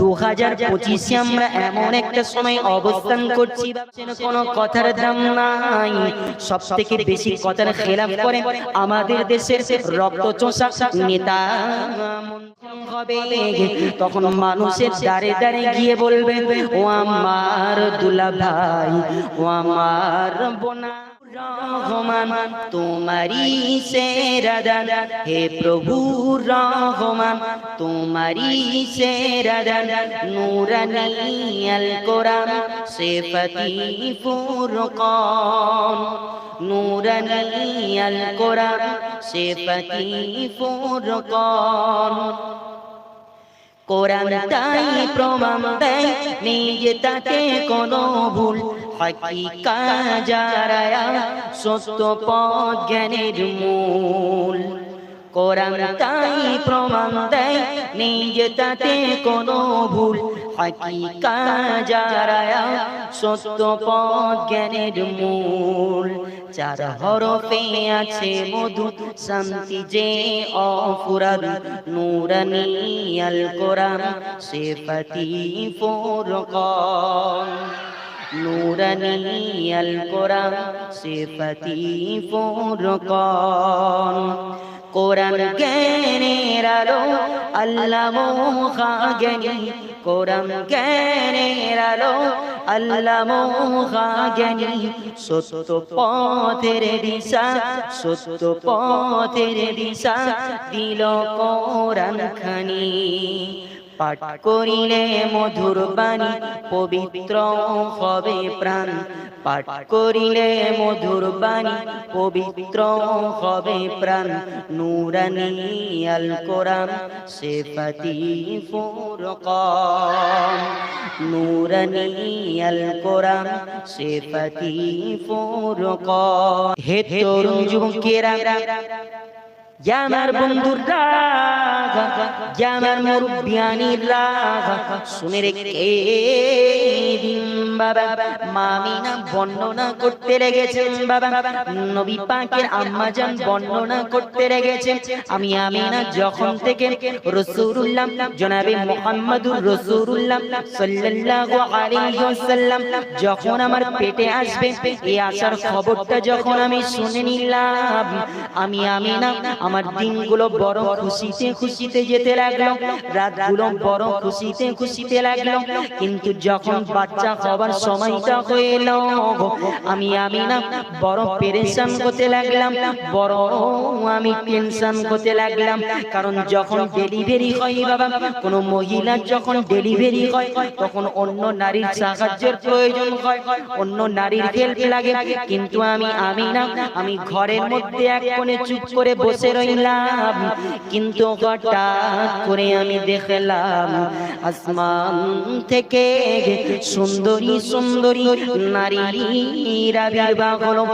দু হাজার পঁচিশে আমরা এমন একটা সময় অবস্থান করছি কোনো কথার দাম নাই। সব থেকে বেশি কথার খেলাফ করে আমাদের দেশের রক্ত চোষা নেতা। হবে তখন মানুষের দাঁড়ে দাঁড়ে গিয়ে বলবে ও আমার দুলা ভাই ও আমার বোনা রহমান তোমারি সেরা দান হে প্রভু রহমান তোমারি সেরা দান নূরানি আল কোরআন সিফাতি ফুরকান। নূরানি আল কোরআন সিফাতি ফুরকান। কোরআন তাই প্রমাণ দেয়, নিজে তাতে কোনো ভুল হাকিকা যারা সত্য পথ জ্ঞানের মূল। কোরআন তাই প্রমাণ দেয়, নিজে তাতে কোনো ভুল। জ্ঞানের মূল। চার হরফে আছে মধু, শান্তি যে অফুরাদ নূরানি আল কোরআন সিফাতি আল কোরআন সিফাতি ফুরকান। কোরআন জ্ঞানের আলো আল্লাহ মোহা জ্ঞানী কোরআন জ্ঞানের আলো আল্লাহ মোহা জ্ঞানী সত্য পথের দিশা, সত্য পথের দিশা দিল কোরআন খানি পাঠ করিলে মধুর বাণী পবিত্র হবে প্রাণ। পাঠ করিলে মধুর বাণী পবিত্র হবে প্রাণ। নূরানি আল কোরআন, সিফাতি ফুরকান। নূরানি আল কোরআন, সিফাতি ফুরকান। হে তরুণ যুবকেরা আমার বন্ধুরা আমার মুরব্বিয়ানিরা শুনে রেখে বাবা মামিনা বর্ণনা করতে লেগেছেন বাবা। নবী পাকের আম্মাজান বর্ণনা করতে লেগেছেন। আমি আমিনা যখন থেকে জনাবে মোহাম্মদুর সাল্লাল্লাহু আলাইহি ওয়াসাল্লাম যখন আমার পেটে আসবে এই আসার খবরটা যখন আমি শুনে নিলাম আমি আমিনা আমার দিনগুলো বড় খুশিতে খুশিতে যেতে লাগল। রাতগুলো বড় খুশিতে খুশিতে লাগল। কিন্তু যখন বাচ্চা হবার সময়টা এলো আমি আমি না বড় পেরেশান হতে লাগলাম বড় আমি টেনশন হতে লাগলাম। কারণ যখন ডেলিভারি হয় বাবা, কোনো মহিলার যখন ডেলিভারি হয়, তখন অন্য নারীর সাহায্যের প্রয়োজন হয়, অন্য নারীর হেল্প লাগে। কিন্তু আমি আমি না আমি ঘরের মধ্যে এক কোণে চুপ করে বসে রইলাম কিন্তু হঠাৎ করে আমি দেখলাম, আসমান থেকে সুন্দরী সুন্দরী নারীরা বিবাহ হলো।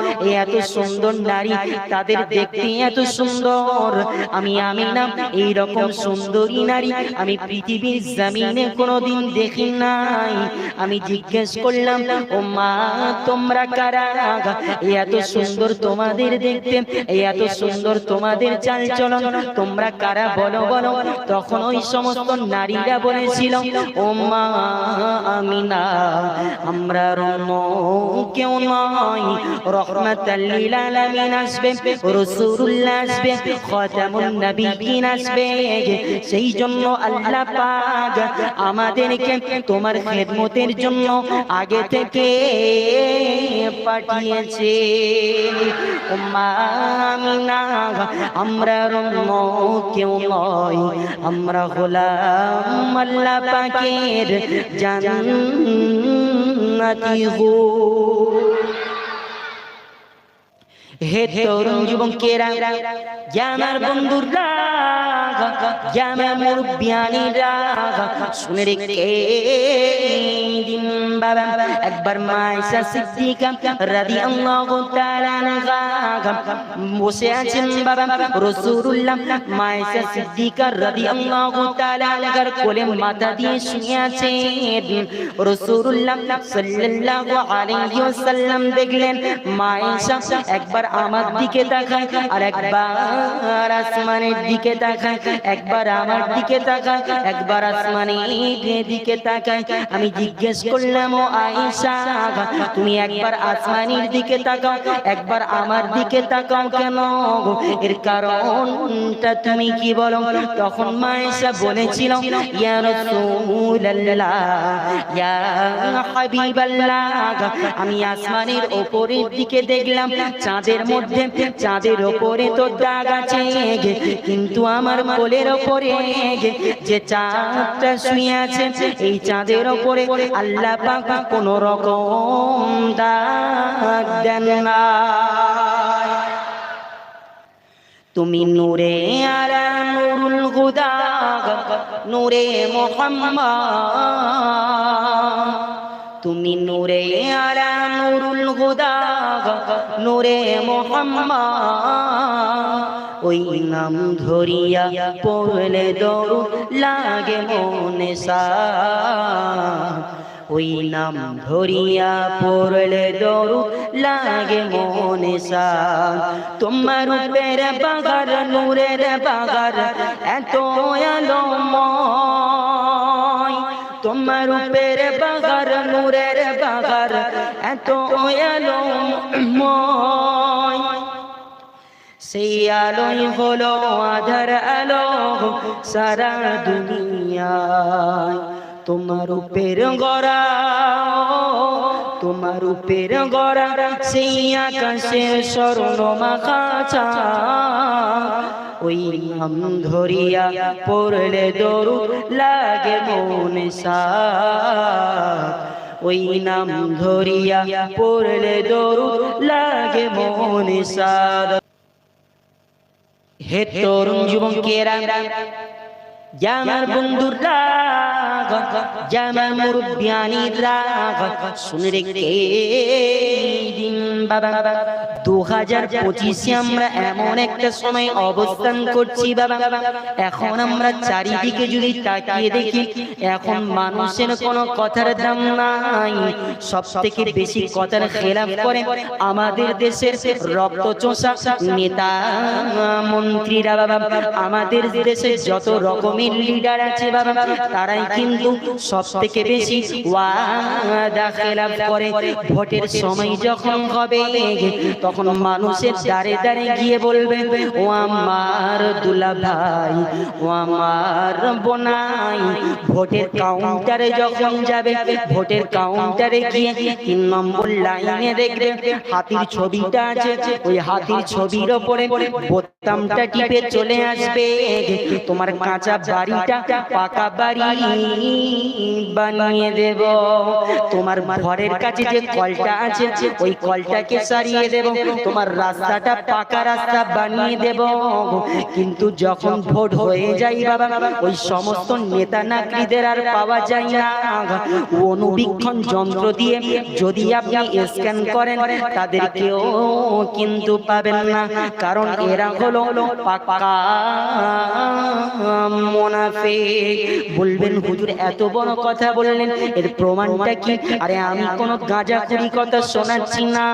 এত সুন্দর নারী তাদের দেখতে এত সুন্দর। আমি আমি না এই রকম সুন্দরী নারী আমি পৃথিবীর জমিনে কোনোদিন দেখি নাই। আমি জিজ্ঞেস করলাম, ও মা, তোমরা কারা? এত সুন্দর তোমাদের দেখতে এত সুন্দর তোমাদের চাল চলন, তোমরা কারা বলো বলো। তখন ওই সমস্ত নারীরা বলেছিল ও মা আমি না আমরা রণ কেউ নয়। রহমাতাল্লিল আলামিন আসবে, রাসূলুল্লাহ আসবে, খাতামুন আসবে। সেই জন্য আল্লাহ পাক আমাদেরকে তোমার খেদমতের জন্য আগে থেকে পাঠিয়েছে। আমরা রন্য কেউ নয়। আমরা হলাম আল্লাহ পাকের জান্নাতি গো হে তরুণ যুবকেরা আমার বন্ধুরা আমার মুরব্বিয়ানিরা, শুনে রেখে দিন। বাবা একবার মায়েশা সিদ্দিকা রাদিয়াল্লাহু তাআলা আনহা বসে আছেন বাবা রাসূলুল্লাহ মায়েশা সিদ্দিকা রাদিয়াল্লাহু তাআলা আনহার কোলে মাথা দিয়ে শুয়ে আছেন রাসূলুল্লাহ সাল্লাল্লাহু আলাইহি ওয়াসাল্লাম দেখলেন মায়েশা একবার আমার দিকে তাকায় আর একবার আসমানের দিকে তাকায় একবার আমার দিকে তাকায় একবার আসমানের দিকে তাকায় আমি জিজ্ঞেস করলাম ও আয়েশা? তুমি একবার আসমানের দিকে তাকাও, একবার আমার দিকে তাকাও কেন এর কারণটা তুমি কি বলো? তখন মায়েশা বলেছিল, ইয়া রাসূলুল্লাহ, ইয়া হাবিবাল্লাহ, আমি আসমানের ওপরের দিকে দেখলাম, চাঁদের মধ্যে, চাঁদের ওপরে তো দাগ আছে কিন্তু আমার কোলের ওপরে যে চাঁদটা শুয়ে আছে, এই চাঁদের ওপরে আল্লাহ কোন রকম দাগ দেন না। তুমি নূরে আলা নুরুল হুদা, নূরে মোহাম্মদ। তুমি নূরে আলা নুরুল হুদা, নূরে মোহাম্মদ। ওই নাম ধরিয়া পড়লে দৌড় লাগে মনে সা ওই নাম ধরিয়া পড়লে দৌড় লাগে মনে তোমার উপের বাগার, নূরের বাগার, এত আলোময়। তোমার উপের বাগার, নূরের বাগার, এত আলোময়। সেই আলোই হলো আধার আলো সারা দুনিয়ায়। তোমার উপের গড়া, তোমার উপের গড়া, সেই আকাশে স্বর্ণ মাখা ওই নাম ধরিয়া পড়লে দরু লাগে মনে ওই নাম ধরিয়া পড়লে দরু লাগে মনে সাদ হে তরুণ যুবকেরা জামার বন্ধুরা জামার মুরব্বিয়ানিরা শুনে রেখে দিন বাবা। দু হাজার আমরা এমন একটা সময় অবস্থান করছি এখন আমরা চারিদিকে যদি তাকিয়ে দেখি, এখন কোনো কথার বেশি আমাদের দেশের রক্ত চোষা নেতা, মন্ত্রীরা বাবা। আমাদের দেশে যত রকমের লিডার আছে বাবা, তারাই কিন্তু সব থেকে বেশি ওয়াদা খেলাফ করে। ভোটের সময় যখন হবে, তখন মানুষের দাঁড়ে দাঁড়ে গিয়ে বলবে, ও আমার দুলা ভাই ও আমার বোনাই। ভোটের কাউন্টারে যখন যাবে, ভোটের কাউন্টারে গিয়ে তিন নম্বর লাইনে দেখবে, হাতির ছবিটা আছে। ওই হাতির ছবির ওপরে বোতামটা টিপে চলে আসবে। তোমার কাঁচা বাড়িটা, পাকা বাড়ি বানিয়ে দেব। তোমার ঘরের কাছে যে কলটা আছে, ওই কলটাকে সারিয়ে দেব। তোমার রাস্তাটা পাকা রাস্তা বানিয়ে দেব। কিন্তু যখন ভোট হয়ে যায় বাবা ওই সমস্ত নেতা নাকরিদের আর পাওয়া যায় না। অনুবীক্ষণ যন্ত্র দিয়ে যদি আপনি স্ক্যান করেন তাদেরকেও কিন্তু পাবেন না। কারণ এরা হলো মোনাফিক। বলবেন হুজুর এত বড় কথা বললেন। এর প্রমাণটা কি? আরে আমি কোন গাঁজা কথা শোনাচ্ছি না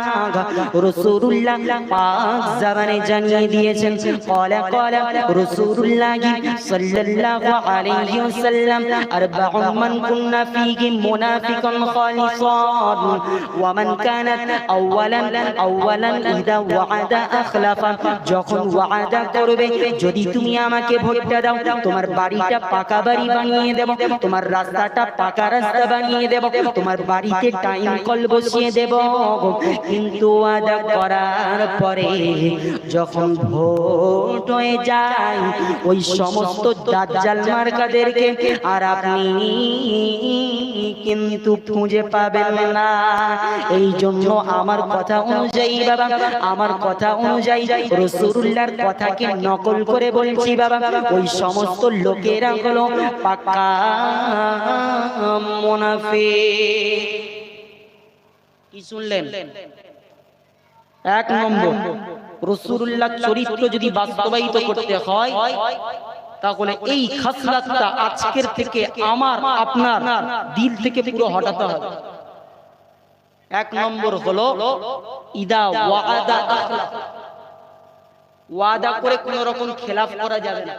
যখন ওয়াদা করবে, যদি তুমি আমাকে ভোটটা দাও, তোমার বাড়িটা পাকা বাড়ি বানিয়ে দেব, তোমার রাস্তাটা পাকা রাস্তা বানিয়ে দেব, তোমার বাড়িতে টাইম কল বসিয়ে দেব, কিন্তু করার পরে যখন ভোট হয়ে যায়, ওই সমস্ত দাজ্জাল মার্কাদেরকে, আর আপনি কিন্তু খুঁজে পাবেন না। এই জন্য আমার কথা অনুযায়ী বাবা, আমার কথা অনুযায়ী রসুল্লাহর কথাকে নকল করে বলছি বাবা, ওই সমস্ত লোকেরা হলো পাকা মুনাফে কি শুনলেন? এক নম্বর, রসুল্লাহ চরিত্র যদি বাস্তবায়িত করতে হয়, তাহলে এই খাসলাতটা আজকের থেকে আমার, আপনার দিল থেকে পুরো হটাতে হবে। এক নম্বর হলো, ইদা ওয়াদা ওয়াদা করে কোন রকম খেলাফ করা যাবে না।